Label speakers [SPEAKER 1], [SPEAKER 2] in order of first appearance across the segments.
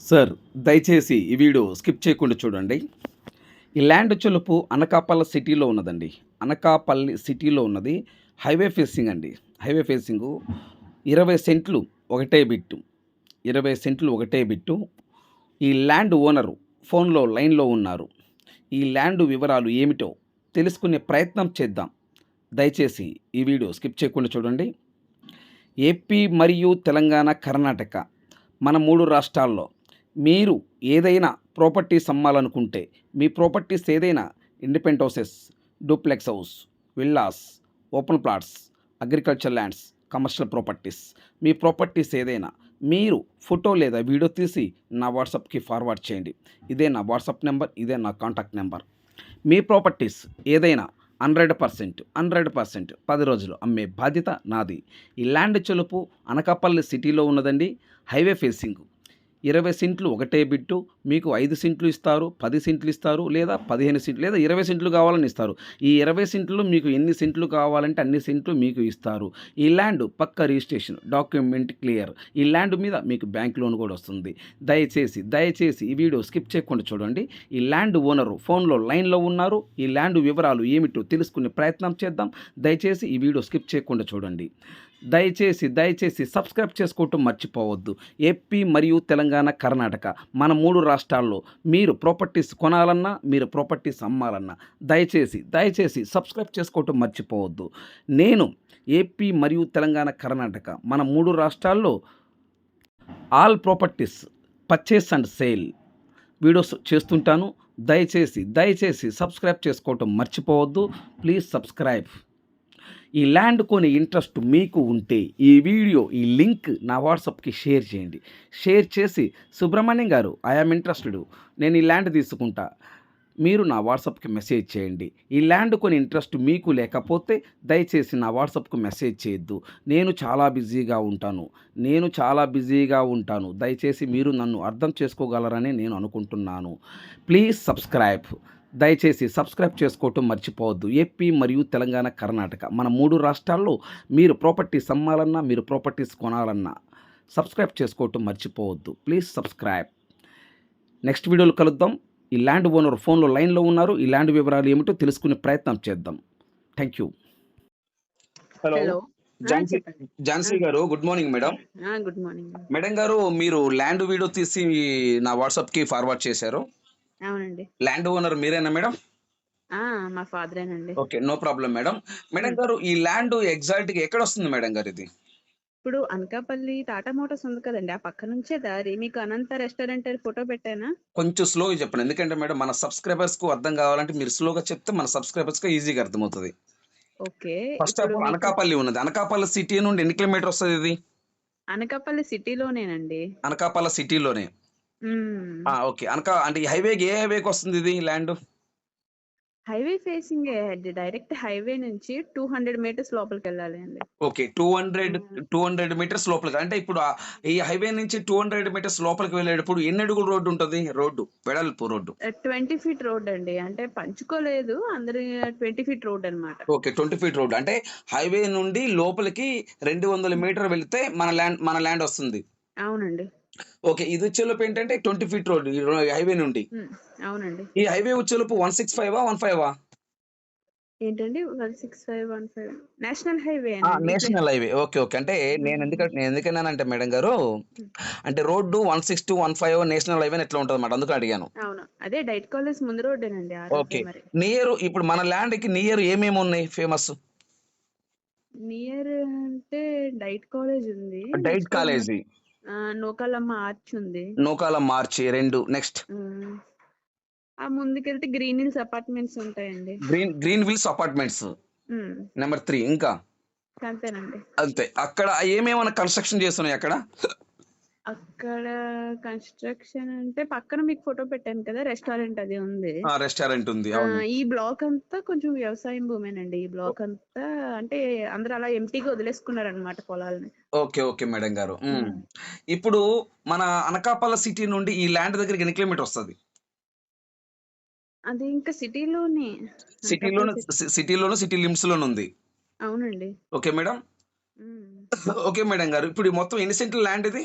[SPEAKER 1] Sir దయచేసి ఈ video skip చేయకుండా చూడండి. ఈ ల్యాండ్ చెలుపు అనకాపల్లి సిటీలో ఉన్నదండి. అనకాపల్లి సిటీలో ఉన్నది. హైవే ఫేసింగ్ అండి. హైవే ఫేసింగు ఇరవై సెంట్లు ఒకటే బిట్టు. ఇరవై సెంట్లు ఒకటే బిట్టు. ఈ ల్యాండ్ ఓనరు ఫోన్లో లైన్లో ఉన్నారు. ఈ ల్యాండ్ వివరాలు ఏమిటో తెలుసుకునే ప్రయత్నం చేద్దాం. దయచేసి ఈ వీడియో స్కిప్ చేయకుండా చూడండి. ఏపీ మరియు తెలంగాణ కర్ణాటక మన మూడు రాష్ట్రాల్లో మీరు ఏదైనా ప్రాపర్టీస్ అమ్మాలనుకుంటే మీ ప్రాపర్టీస్ ఏదైనా independent houses duplex house villas open plots agriculture lands commercial properties మీ ప్రాపర్టీస్ ఏదైనా మీరు ఫోటో లేదా వీడియో తీసి నా వాట్సాప్కి ఫార్వర్డ్ చేయండి. ఇదే నా వాట్సాప్ నెంబర్ ఇదే నా కాంటాక్ట్ నెంబర్. మీ ప్రాపర్టీస్ ఏదైనా హండ్రెడ్ పర్సెంట్ హండ్రెడ్ పర్సెంట్ పది రోజులు అమ్మే బాధ్యత నాది. ఈ ల్యాండ్ చెలుపు అనకాపల్లి సిటీలో ఉన్నదండి. Highway facing. ఇరవై సెంట్లు ఒకటే బిట్టు మీకు ఐదు సెంట్లు ఇస్తారు పది సెంట్లు ఇస్తారు లేదా పదిహేను సెంట్లు లేదా ఇరవై సెంట్లు కావాలని ఇస్తారు. ఈ ఇరవై సెంట్లు మీకు ఎన్ని సెంట్లు కావాలంటే అన్ని సెంట్లు మీకు ఇస్తారు. ఈ ల్యాండ్ పక్క రిజిస్ట్రేషన్ డాక్యుమెంట్ క్లియర్. ఈ ల్యాండ్ మీద మీకు బ్యాంక్ లోన్ కూడా వస్తుంది. దయచేసి దయచేసి ఈ వీడియో స్కిప్ చేయకుండా చూడండి. ఈ ల్యాండ్ ఓనరు ఫోన్లో లైన్లో ఉన్నారు. ఈ ల్యాండ్ వివరాలు ఏమిటో తెలుసుకునే ప్రయత్నం చేద్దాం. దయచేసి ఈ వీడియో స్కిప్ చేయకుండా చూడండి. దయచేసి దయచేసి సబ్స్క్రైబ్ చేసుకోవటం మర్చిపోవద్దు. ఏపీ మరియు తెలంగాణ కర్ణాటక మన మూడు రాష్ట్రాల్లో మీరు ప్రాపర్టీస్ కొనాలన్నా మీరు ప్రాపర్టీస్ అమ్మాలన్నా దయచేసి దయచేసి సబ్స్క్రైబ్ చేసుకోవటం మర్చిపోవద్దు. నేను ఏపీ మరియు తెలంగాణ కర్ణాటక మన మూడు రాష్ట్రాల్లో all properties purchase and sale videos చేస్తుంటాను. దయచేసి దయచేసి సబ్స్క్రైబ్ చేసుకోవటం మర్చిపోవద్దు. Please subscribe. ఈ ల్యాండ్ కొని ఇంట్రెస్ట్ మీకు ఉంటే ఈ వీడియో ఈ లింక్ నా వాట్సాప్కి షేర్ చేయండి. షేర్ చేసి సుబ్రహ్మణ్యం గారు ఐఆమ్ ఇంట్రెస్టెడ్. నేను ఈ ల్యాండ్ తీసుకుంటా. మీరు నా వాట్సాప్కి మెసేజ్ చేయండి. ఈ ల్యాండ్ కొని ఇంట్రెస్ట్ మీకు లేకపోతే దయచేసి నా వాట్సాప్కు మెసేజ్ చేయొద్దు. నేను చాలా బిజీగా ఉంటాను. నేను చాలా బిజీగా ఉంటాను. దయచేసి మీరు నన్ను అర్థం చేసుకోగలరని నేను అనుకుంటున్నాను. Please subscribe. దయచేసి సబ్స్క్రైబ్ చేసుకోవటం మర్చిపోవద్దు. ఏపీ మరియు తెలంగాణ కర్ణాటక. మన మూడు రాష్ట్రాల్లో మీరు ప్రాపర్టీస్ అమ్మాలన్నా మీరు ప్రాపర్టీస్ కొనాలన్నా సబ్స్క్రైబ్ చేసుకోవటం మర్చిపోవద్దు. Please subscribe. నెక్స్ట్ వీడియోలో కలుద్దాం. ఈ ల్యాండ్ ఓనర్ ఫోన్లో లైన్లో ఉన్నారు. ఈ ల్యాండ్ వివరాలు ఏమిటో తెలుసుకునే ప్రయత్నం చేద్దాం. Thank you.
[SPEAKER 2] Hello.
[SPEAKER 3] Hello.
[SPEAKER 2] Jhansi Jhansi garu good morning madam.
[SPEAKER 3] Good morning.
[SPEAKER 2] Madam garu మీరు ల్యాండ్ వీడియో తీసి నా వాట్సాప్కి ఫార్వర్డ్ చేశారు.
[SPEAKER 3] అవునండి.
[SPEAKER 2] ల్యాండ్ ఓనర్ మీరేనా మేడం?
[SPEAKER 3] ఆ మా ఫాదరేనండి.
[SPEAKER 2] Okay no problem madam. Madam garu ఈ ల్యాండ్ ఎగ్జాక్ట్గా ఎక్కడ వస్తుంది మేడం గారు ఇది?
[SPEAKER 3] ఇప్పుడు అనకాపల్లి టాటా మోటార్స్ ఉంది కదండి ఆ పక్క నుంచే దారి. మీకు అనంత రెస్టారెంట్ అని ఫోటో పెట్టానా?
[SPEAKER 2] కొంచెం స్లోగా చెప్పండి. ఎందుకంటే మేడం మన సబ్స్క్రైబర్స్కు అర్థం కావాలంటే మీరు స్లోగా చెప్తే మన సబ్స్క్రైబర్స్కు ఈజీగా అర్థమవుతుంది.
[SPEAKER 3] Okay
[SPEAKER 2] first of all Anakapalli ఉన్నది. అనకాపల్లి సిటీ నుండి ఎన్ని కిలోమీటర్ వస్తుంది ఇది?
[SPEAKER 3] అనకాపల్లి సిటీలోనేనండి.
[SPEAKER 2] అనకాపల్లి సిటీలోనే. ఓకే. అనకా అంటే ఈ హైవేకి ఏ హైవేకి వస్తుంది ఇది land?
[SPEAKER 3] Highway facing direct highway నుంచి టూ హండ్రెడ్ మీటర్స్ లోపలికి వెళ్ళాలి అండి.
[SPEAKER 2] Okay. Two hundred two hundred meters లోపలికి. అంటే ఇప్పుడు ఈ హైవే నుంచి టూ హండ్రెడ్ మీటర్స్ లోపలికి వెళ్ళేటప్పుడు ఎన్ని అడుగుల రోడ్డు ఉంటుంది? రోడ్డు వెడల్పు రోడ్డు.
[SPEAKER 3] ట్వంటీ ఫీట్ రోడ్ అండి. అంటే పంచుకోలేదు అందరి ట్వంటీ ఫీట్ రోడ్ అన్నమాట.
[SPEAKER 2] Okay twenty feet road. అంటే హైవే నుండి లోపలికి రెండు వందల మీటర్ వెళితే మన ల్యాండ్ మన ల్యాండ్ వస్తుంది.
[SPEAKER 3] అవునండి.
[SPEAKER 2] ఓకే ఇది వచ్చేలోపు ఏంటంటే ట్వంటీ ఫీట్ రోడ్ హైవే నుండి.
[SPEAKER 3] అవునండి.
[SPEAKER 2] ఈ హైవే వచ్చేలోపు one six five one five?
[SPEAKER 3] ఏంటండి? One six five one five. National highway
[SPEAKER 2] national highway. Okay okay. అంటే నేను ఎందుకంటే నేను ఎందుకన్నానంటే మేడం గారు అంటే road one six two one five national highway ఎట్లా ఉంటుంది అన్నమాట అందుకు అడిగాను.
[SPEAKER 3] అవును. అదే డైట్ కాలేజ్ ముందు రోడ్డేనండి
[SPEAKER 2] ఓకే. నియర్ ఇప్పుడు మన ల్యాండ్కి నియర్ ఏమేమి ఉన్నాయి ఫేమస్?
[SPEAKER 3] నియర్ అంటే డైట్ కాలేజ్ ఉంది.
[SPEAKER 2] Diet college.
[SPEAKER 3] నూకాలమ్మ ఆర్చ్ ఉంది.
[SPEAKER 2] నూకాల మార్చి రెండు నెక్స్ట్.
[SPEAKER 3] ఆ ముందుకెళ్తే గ్రీన్ హిల్స్ అపార్ట్మెంట్స్ ఉంటాయండి.
[SPEAKER 2] Green green hills apartments. Number three ఇంకా.
[SPEAKER 3] అంతేనండి.
[SPEAKER 2] అంతే. అక్కడ ఏమేమైనా కన్స్ట్రక్షన్ చేస్తున్నాయి అక్కడ?
[SPEAKER 3] అక్కడ కన్స్ట్రక్షన్ అంటే పక్కన మీకు ఫోటో పెట్టాను కదా రెస్టారెంట్ అది ఉంది.
[SPEAKER 2] రెస్టారెంట్ ఉంది
[SPEAKER 3] ఈ బ్లాక్ అంతా కొంచెం వ్యవసాయం భూమేనండి. ఈ బ్లాక్ అంతా అంటే అందరూ అలా ఎంటీగా వదిలేసుకున్నారు అనమాట పొలాలని.
[SPEAKER 2] ఓకే ఓకే మేడం గారు. ఇప్పుడు మన అనకాపల్లి సిటీ నుండి ఈ ల్యాండ్ దగ్గరికి ఎన్ని కిలోమీటర్ వస్తుంది?
[SPEAKER 3] అది ఇంకా సిటీలోనే.
[SPEAKER 2] సిటీలోను సిటీలోను సిటీ లిమిట్స్ లోను ఉంది.
[SPEAKER 3] అవునండి.
[SPEAKER 2] Okay madam. ఓకే మేడం గారు ఇప్పుడు మొత్తం ఎన్ని సెంట్ల ల్యాండ్ ఇది?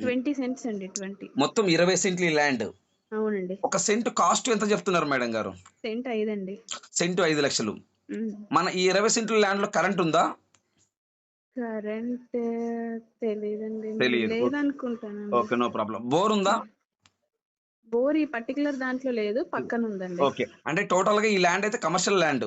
[SPEAKER 3] ట్వంటీ సెంట్స్ అండి ట్వంటీ.
[SPEAKER 1] మొత్తం ఇరవై సెంట్లు ఈ ల్యాండ్.
[SPEAKER 3] అవునండి.
[SPEAKER 1] ఒక సెంట్ కాస్ట్ ఎంత చెప్తున్నారు మేడం గారు?
[SPEAKER 3] సెంట్ ఐదండి.
[SPEAKER 1] సెంటు ఐదు లక్షలు. మన ఈ ఇరవై సెంట్ల ల్యాండ్లో కరెంట్ ఉందా?
[SPEAKER 3] కరెంట్ తెలియదండి. లేదనుకుంటాను
[SPEAKER 1] ఓకే నో ప్రాబ్లం. బోర్ ఉందా?
[SPEAKER 3] బోర్ ఈ పర్టికులర్ దాంట్లో లేదు పక్కన ఉందండి.
[SPEAKER 1] ఓకే. అంటే టోటల్గా ఈ ల్యాండ్ అయితే కమర్షియల్ ల్యాండ్.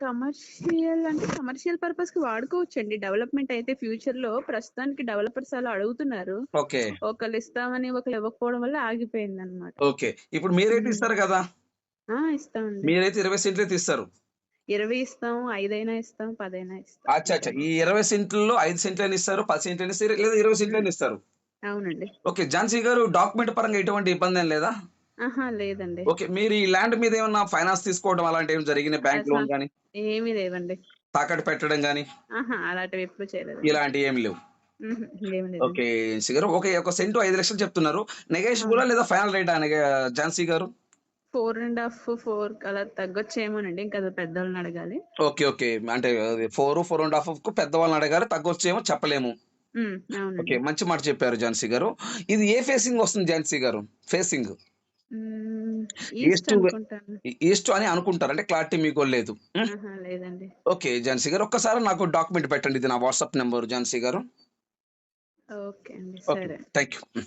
[SPEAKER 3] కమర్షియల్ అంటే కమర్షియల్ పర్పస్కి వాడుకోవచ్చండి. డెవలప్మెంట్ అయితే ఫ్యూచర్లో ప్రస్తుతానికి డెవలపర్స్ అలా అడుగుతున్నారు.
[SPEAKER 1] ఓకే.
[SPEAKER 3] ఒకళ్ళు ఇస్తామని ఒకళ్ళు ఇవ్వకపోవడం వల్ల ఆగిపోయింది అనమాట
[SPEAKER 1] ఓకే. ఇప్పుడు మీరైతే ఇస్తారు కదా?
[SPEAKER 3] ఇస్తామండి.
[SPEAKER 1] మీరైతే ఇరవై సెంట్లు అయితే ఇస్తారు
[SPEAKER 3] ఇరవై ఇస్తాం ఐదైనా ఇస్తాం పదైనా ఇస్తాం.
[SPEAKER 1] అచ్చా అచ్చా. ఈ ఇరవై సెంట్లలో ఐదు సెంట్లు అని ఇస్తారు పది సెంట్లు అని ఇస్తారు లేదా ఇరవై సెంట్లు అని ఇస్తారు?
[SPEAKER 3] అవునండి.
[SPEAKER 1] ఓకే. ఝాన్సీ గారు డాక్యుమెంట్ పరంగా ఎటువంటి ఇబ్బంది ఏం లేదా?
[SPEAKER 3] ఆహా లేదండి.
[SPEAKER 1] ఓకే మీరు ఈ ల్యాండ్ మీద ఏమన్నా ఫైనాన్స్ తీసుకోవడం అలాంటి ఏం జరిగిన బ్యాంక్ లోన్ కానీ
[SPEAKER 3] ఏమీ లేవండి.
[SPEAKER 1] తాకట్టు పెట్టడం కానీ
[SPEAKER 3] ఆహా అలాంటివి ఎప్పుడు చేయలేదు
[SPEAKER 1] ఇలాంటివి ఏమి లేవు. ఓకే గారు ఓకే ఒక సెంటు ఐదు లక్షలు చెప్తున్నారు. నెగోషియబుల్ లేదా ఫైనల్ రేట్ ఝాన్సీ గారు?
[SPEAKER 3] ఫోర్ అండ్ హాఫ్ ఫోర్ అలా తగ్గొచ్చేమోనండి. ఇంకా అది పెద్దోళ్ళని అడగాలి.
[SPEAKER 1] Okay okay. అంటే ఫోర్ ఫోర్ అండ్ హాఫ్కు పెద్దవాళ్ళని అడగారు తగ్గొచ్చేమో చెప్పలేము. ఓకే మంచి మాట చెప్పారు ఝాన్సీ గారు. ఇది ఏ ఫేసింగ్ వస్తుంది ఝాన్సీ గారు? ఫేసింగ్.
[SPEAKER 3] ఈస్ట్ అనుకుంటాను.
[SPEAKER 1] ఈస్ట్ అని అనుకుంటారు. అంటే క్లారిటీ మీకు లేదు. ఉం?
[SPEAKER 3] ఆహా లేదండి.
[SPEAKER 1] ఓకే ఝాన్సీ గారు ఒక్కసారి నాకు డాక్యుమెంట్ పెట్టండి. ఇది నా వాట్సాప్ నెంబర్ ఝాన్సీ గారు.
[SPEAKER 3] ఓకే అండి
[SPEAKER 1] ఓకే
[SPEAKER 3] సరే.
[SPEAKER 1] Thank you